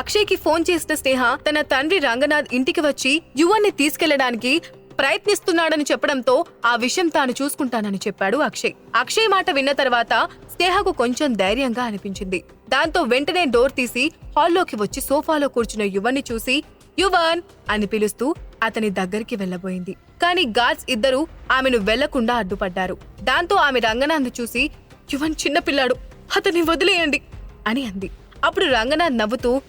అక్షయ్కి phone చేసిన స్నేహ తన తండ్రి రంగనాథ్ ఇంటికి వచ్చి యువన్ని తీసుకెళ్ళడానికి ప్రయత్నిస్తున్నాడని చెప్పడంతో ఆ విషయం తాను చూసుకుంటానని చెప్పాడు అక్షయ్. అక్షయ్ మాట విన్న తర్వాత స్నేహకు కొంచెం ధైర్యంగా అనిపించింది. దాంతో వెంటనే డోర్ తీసి హాల్లోకి వచ్చి సోఫాలో కూర్చున్న యువన్ని చూసి యువన్! అని పిలుస్తూ అతని దగ్గరికి వెళ్ళబోయింది కానీ గార్డ్స్ ఇద్దరూ ఆమెను వెళ్ళకుండా అడ్డుపడ్డారు. దాంతో ఆమె రంగనాథ్ చూసి యువన్ చిన్నపిల్లాడు అతన్ని వదిలేయండి! అని అంది. అప్పుడు రంగనాథ్ నవ్వుతూ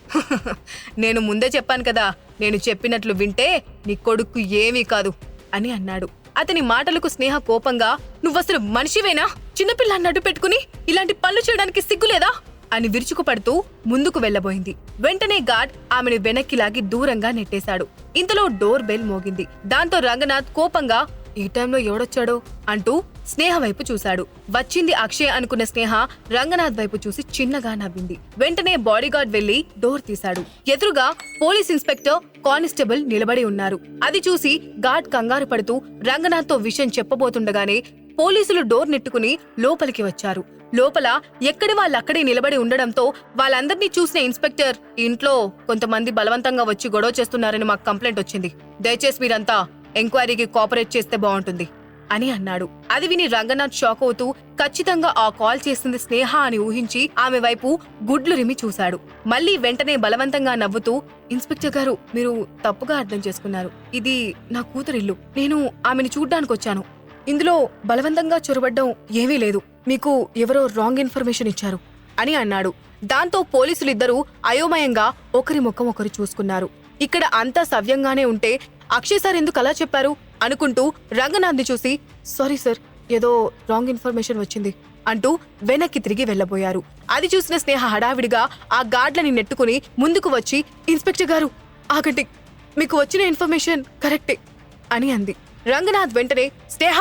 నేను ముందే చెప్పాను కదా నేను చెప్పినట్లు వింటే నీ కొడుకు ఏమీ కాదు అని అన్నాడు. అతని మాటలకు స్నేహ కోపంగా నువ్వసలు మనిషివేనా? చిన్నపిల్ల అడ్డు పెట్టుకుని ఇలాంటి పనులు చేయడానికి సిగ్గులేదా? అని విరుచుకుపడుతూ ముందుకు వెళ్ళబోయింది వెంటనే గార్డ్ ఆమెను వెనక్కి లాగి దూరంగా నెట్టేశాడు. ఇంతలో డోర్ బెల్ మోగింది. దాంతో రంగనాథ్ కోపంగా ఈ టైంలో ఎవడొచ్చాడో అంటూ స్నేహ వైపు చూశాడు. వచ్చింది అక్షయ్ అనుకున్న స్నేహ రంగనాథ్ వైపు చూసి చిన్నగా నవ్వింది. వెంటనే బాడీగార్డ్ వెళ్ళి డోర్ తీశాడు. ఎదురుగా పోలీస్ ఇన్స్పెక్టర్ కానిస్టేబుల్ నిలబడి ఉన్నారు. అది చూసి గార్డ్ కంగారు పడుతూ రంగనాథ్తో విషయం చెప్పబోతుండగానే పోలీసులు డోర్ నెట్టుకుని లోపలికి వచ్చారు. లోపల ఎక్కడి వాళ్ళక్కడే నిలబడి ఉండడంతో వాళ్ళందరినీ చూసిన ఇన్స్పెక్టర్ ఇంట్లో కొంతమంది బలవంతంగా వచ్చి గొడవ చేస్తున్నారని మాకు కంప్లైంట్ వచ్చింది. దయచేసి మీరంతా ఎంక్వైరీకి కోఆపరేట్ చేస్తే బాగుంటుంది అని అన్నాడు. అది విని రంగనాథ్ షాక్ అవుతూ ఖచ్చితంగా ఆ కాల్ చేసింది స్నేహ అని ఊహించి ఆమె వైపు గుడ్లు రిమి చూశాడు. మళ్ళీ వెంటనే బలవంతంగా నవ్వుతూ ఇన్స్పెక్టర్ గారు మీరు తప్పుగా అర్థం చేసుకున్నారు. ఇది నా కూతురిల్లు. నేను ఆమెను చూడ్డానికి వచ్చాను. ఇందులో బలవంతంగా చొరబడ్డం ఏమీ లేదు. మీకు ఎవరో రాంగ్ ఇన్ఫర్మేషన్ ఇచ్చారు అని అన్నాడు. దాంతో పోలీసులిద్దరూ అయోమయంగా ఒకరి ముఖం ఒకరు చూసుకున్నారు. ఇక్కడ అంతా సవ్యంగానే ఉంటే అక్షయ్ సార్ ఎందుకు అలా చెప్పారు అనుకుంటూ రంగనాథ్ని చూసి సారీ సార్ ఏదో రాంగ్ ఇన్ఫర్మేషన్ వచ్చింది అంటూ వెనక్కి తిరిగి వెళ్ళబోయారు అది చూసిన స్నేహ హడావిడిగా ఆ గార్డ్లని నెట్టుకుని ముందుకు వచ్చి ఇన్స్పెక్టర్ గారు ఆగండి మీకు వచ్చిన ఇన్ఫర్మేషన్ కరెక్టే అని అంది. రంగనాథ్ వెంటనే స్నేహ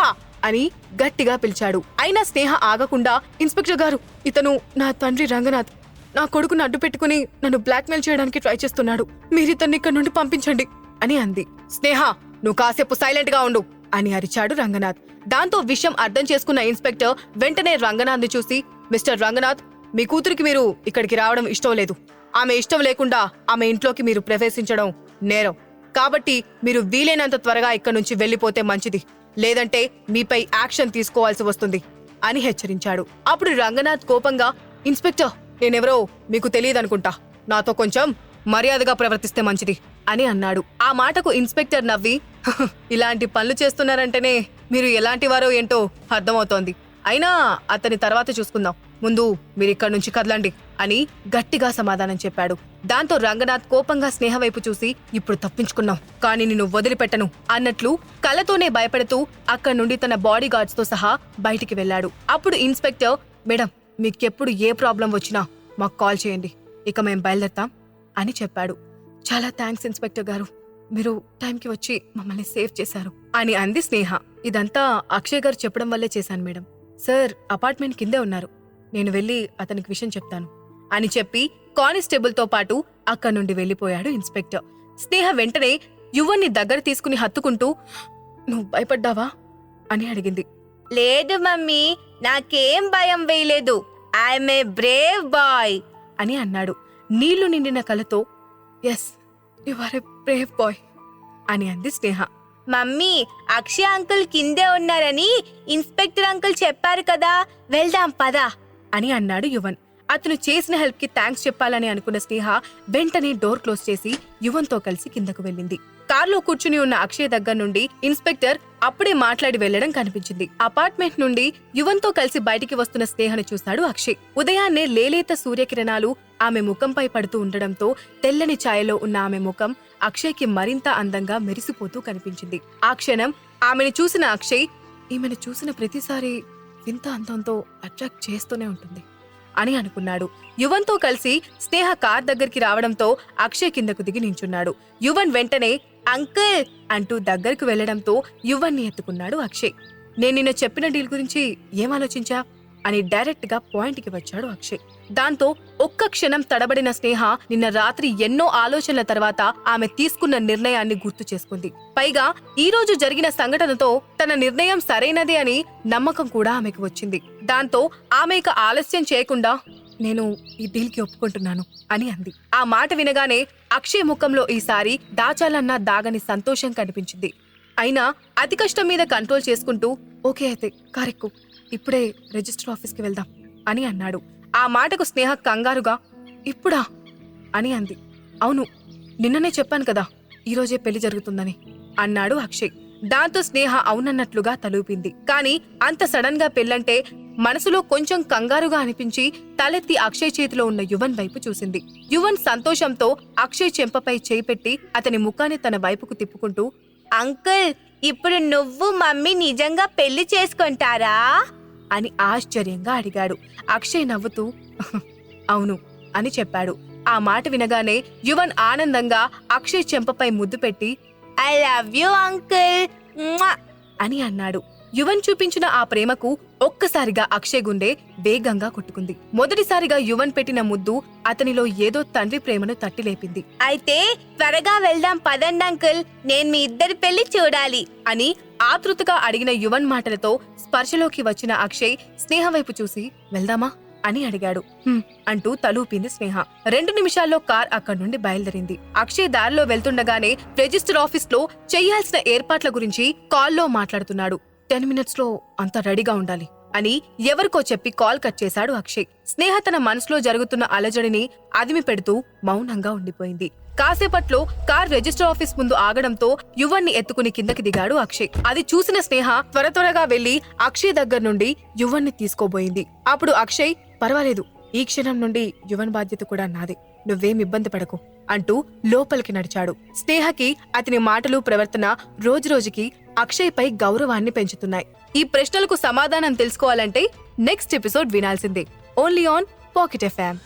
అని గట్టిగా పిలిచాడు. అయినా స్నేహ ఆగకుండా ఇన్స్పెక్టర్ గారు ఇతను నా తండ్రి రంగనాథ్. నా కొడుకును అడ్డు పెట్టుకుని నన్ను బ్లాక్మెయిల్ చేయడానికి ట్రై చేస్తున్నాడు. మీరు ఇతన్ని ఇక్కడ నుండి పంపించండి అని అంది. స్నేహ నువ్వు కాసేపు సైలెంట్గా ఉండు అని అరిచాడు రంగనాథ్. దాంతో విషయం అర్థం చేసుకున్న ఇన్స్పెక్టర్ వెంటనే రంగనాథ్ని చూసి మిస్టర్ రంగనాథ్ మీ కూతురికి మీరు ఇక్కడికి రావడం ఇష్టం లేదు. ఆమె ఇష్టం లేకుండా ఆమె ఇంట్లోకి మీరు ప్రవేశించడం నేరం. కాబట్టి మీరు వీలైనంత త్వరగా ఇక్కడి నుంచి వెళ్ళిపోతే మంచిది. లేదంటే మీపై యాక్షన్ తీసుకోవాల్సి వస్తుంది అని హెచ్చరించాడు. అప్పుడు రంగనాథ్ కోపంగా ఇన్స్పెక్టర్ నేనెవరో మీకు తెలియదనుకుంటా. నాతో కొంచెం మర్యాదగా ప్రవర్తిస్తే మంచిది. అని అన్నాడు. ఆ మాటకు ఇన్స్పెక్టర్ నవ్వి ఇలాంటి పనులు చేస్తున్నారంటేనే మీరు ఎలాంటి వారో ఏంటో అర్థమవుతోంది. అయినా అతని తర్వాత చూసుకుందాం. ముందు మీరు ఇక్కడి నుంచి కదలండి అని గట్టిగా సమాధానం చెప్పాడు. దాంతో రంగనాథ్ కోపంగా స్నేహ వైపు చూసి ఇప్పుడు తప్పించుకున్నాం కానీ నిన్ను వదిలిపెట్టను అన్నట్లు కలతోనే భయపడుతూ అక్కడి నుండి తన బాడీ గార్డ్స్తో సహా బయటికి వెళ్ళాడు. అప్పుడు ఇన్స్పెక్టర్ మేడం మీకెప్పుడు ఏ ప్రాబ్లం వచ్చినా మాకు కాల్ చేయండి ఇక మేం బయలుదేరతాం అని చెప్పాడు. చాలా థ్యాంక్స్ ఇన్స్పెక్టర్ గారు. మీరు టైంకి వచ్చి మమ్మల్ని సేవ్ చేశారు. అని అంది స్నేహ. ఇదంతా అక్షయ్ గారు చెప్పడం వల్లే చేశాను మేడం. సార్ అపార్ట్మెంట్ కిందే ఉన్నారు. నేను వెళ్ళి అతనికి విషయం చెప్తాను. అని చెప్పి కానిస్టేబుల్తో పాటు అక్కడి నుండి వెళ్ళిపోయాడు ఇన్స్పెక్టర్ స్నేహ వెంటనే యువన్ని దగ్గర తీసుకుని హత్తుకుంటూ నువ్వు భయపడ్డావా? అని అడిగింది. లేదు మమ్మీ. నాకేం భయం వేయలేదు. ఐఎమ్ ఏ బ్రేవ్ బాయ్ అని అన్నాడు. నీళ్ళు నిండిన కళ్ళతో yes you are a brave boy అని అంది స్నేహ. మమ్మీ అక్షయ్ అంకుల్ కిందే ఉన్నారని ఇన్స్పెక్టర్ అంకుల్ చెప్పారు కదా. వెళ్దాం పదా. అని అన్నాడు యువన్. అతను చేసిన హెల్ప్కి థ్యాంక్స్ చెప్పాలని అనుకున్న స్నేహ వెంటనే డోర్ క్లోజ్ చేసి యువన్తో కలిసి కిందకు వెళ్ళింది. కార్లో కూర్చుని ఉన్న అక్షయ్ దగ్గర నుండి ఇన్స్పెక్టర్ అప్పుడే మాట్లాడి వెళ్ళడం కనిపించింది. అపార్ట్మెంట్ నుండి యువన్తో కలిసి బయటికి వస్తున్న స్నేహను చూశాడు అక్షయ్. ఉదయాన్నే లేలేత సూర్యకిరణాలు ఆమె ముఖంపై పడుతూ ఉండడంతో తెల్లని ఛాయలో ఉన్న ఆమె ముఖం అక్షయ్కి మరింత అందంగా మెరిసిపోతూ కనిపించింది. ఆ క్షణం ఆమెను చూసిన అక్షయ్ ఈమెను చూసిన ప్రతిసారి వింత అందంతో అట్రాక్ట్ చేస్తూనే ఉంటుంది. అని అనుకున్నాడు. యువన్తో కలిసి స్నేహ కార్ దగ్గరికి రావడంతో అక్షయ్ కిందకు దిగి నించున్నాడు. యువన్ వెంటనే అంకిల్! అంటూ దగ్గరకు వెళ్ళడంతో యువన్ని ఎత్తుకున్నాడు అక్షయ్. నేను నిన్న చెప్పిన డీల్ గురించి ఏం ఆలోచించా? అని డైరెక్ట్గా పాయింట్కి వచ్చాడు అక్షయ్. దాంతో ఒక్క క్షణం తడబడిన స్నేహ నిన్న రాత్రి ఎన్నో ఆలోచనల తర్వాత ఆమె తీసుకున్న నిర్ణయాన్ని గుర్తు చేసుకుంది. పైగా ఈ రోజు జరిగిన సంఘటనతో తన నిర్ణయం సరైనదే అని నమ్మకం కూడా ఆమెకు వచ్చింది. దాంతో ఆమె ఇక ఆలస్యం చేయకుండా నేను ఈ డీల్కి ఒప్పుకుంటున్నాను అని అంది. ఆ మాట వినగానే అక్షయ్ ముఖంలో ఈసారి దాచాలన్న దాగని సంతోషం కనిపించింది. అయినా అతి కష్టం మీద కంట్రోల్ చేసుకుంటూ ఓకే అయితే కారెక్కు. ఇప్పుడే రిజిస్టర్ ఆఫీస్కి వెళ్దాం అని అన్నాడు. ఆ మాటకు స్నేహ కంగారుగా ఇప్పుడా? అని అంది. అవును నిన్ననే చెప్పాను కదా ఈరోజే పెళ్ళి జరుగుతుందని అన్నాడు అక్షయ్. దాంతో స్నేహ అవునన్నట్లుగా తలూపింది. కానీ అంత సడన్గా పెళ్ళంటే మనసులో కొంచెం కంగారుగా అనిపించి తలెత్తి అక్షయ్ చేతిలో ఉన్న యువన్ వైపు చూసింది. యువన్ సంతోషంతో అక్షయ్ చెంపపై చేయి పెట్టి అతని ముఖాన్ని తన వైపుకు తిప్పుకుంటూ అంకుల్ ఇప్పుడు నువ్వు మమ్మీ నిజంగా పెళ్ళి చేసుకుంటారా? అని ఆశ్చర్యంగా అడిగాడు. అక్షయ్ నవ్వుతూ అవును అని చెప్పాడు. ఆ మాట వినగానే యువన్ ఆనందంగా అక్షయ్ చెంపపై ముద్దు పెట్టి ఐ లవ్ యు అంకుల్! అని అన్నాడు. యువన్ చూపించిన ఆ ప్రేమకు ఒక్కసారిగా అక్షయ్ గుండె వేగంగా కొట్టుకుంది. మొదటిసారిగా యువన్ పెట్టిన ముద్దు అతనిలో ఏదో తండ్రి ప్రేమను తట్టిలేపింది అయితే త్వరగా వెళ్దాం పదండి అంకుల్. నేను మీ ఇద్దరి పెళ్ళి చూడాలి అని ఆతృతగా అడిగిన యువన్ మాటలతో స్పర్శలోకి వచ్చిన అక్షయ్ స్నేహ వైపు చూసి వెళ్దామా? అని అడిగాడు. "హ్మ్" అంటూ తలూపింది స్నేహ. రెండు నిమిషాల్లో కార్ అక్కడి నుండి బయలుదేరింది. అక్షయ్ దారిలో వెళ్తుండగానే రిజిస్టర్ ఆఫీస్లో చేయాల్సిన ఏర్పాట్ల గురించి కాల్లో మాట్లాడుతున్నాడు. టెన్ మినిట్స్లో అంతా రెడీగా ఉండాలి. అని ఎవరికో చెప్పి కాల్ కట్ చేశాడు అక్షయ్. స్నేహ తన మనసులో జరుగుతున్న అలజడిని అదిమి పెడుతూ మౌనంగా ఉండిపోయింది. కాసేపట్లో కార్ రిజిస్టర్ ఆఫీస్ ముందు ఆగడంతో యువన్ని ఎత్తుకుని కిందకి దిగాడు అక్షయ్. అది చూసిన స్నేహ త్వర త్వరగా వెళ్ళి అక్షయ్ దగ్గర నుండి యువన్ని తీసుకోబోయింది అప్పుడు అక్షయ్ పర్వాలేదు ఈ క్షణం నుండి యువన్ బాధ్యత కూడా నాదే. నువ్వేం ఇబ్బంది పడకు అంటూ లోపలికి నడిచాడు. స్నేహకి అతని మాటలు ప్రవర్తన రోజురోజుకి అక్షయ్ పై గౌరవాన్ని పెంచుతున్నాయి. ఈ ప్రశ్నలకు సమాధానం తెలుసుకోవాలంటే నెక్స్ట్ ఎపిసోడ్ వినాల్సిందే. Only on pocket FM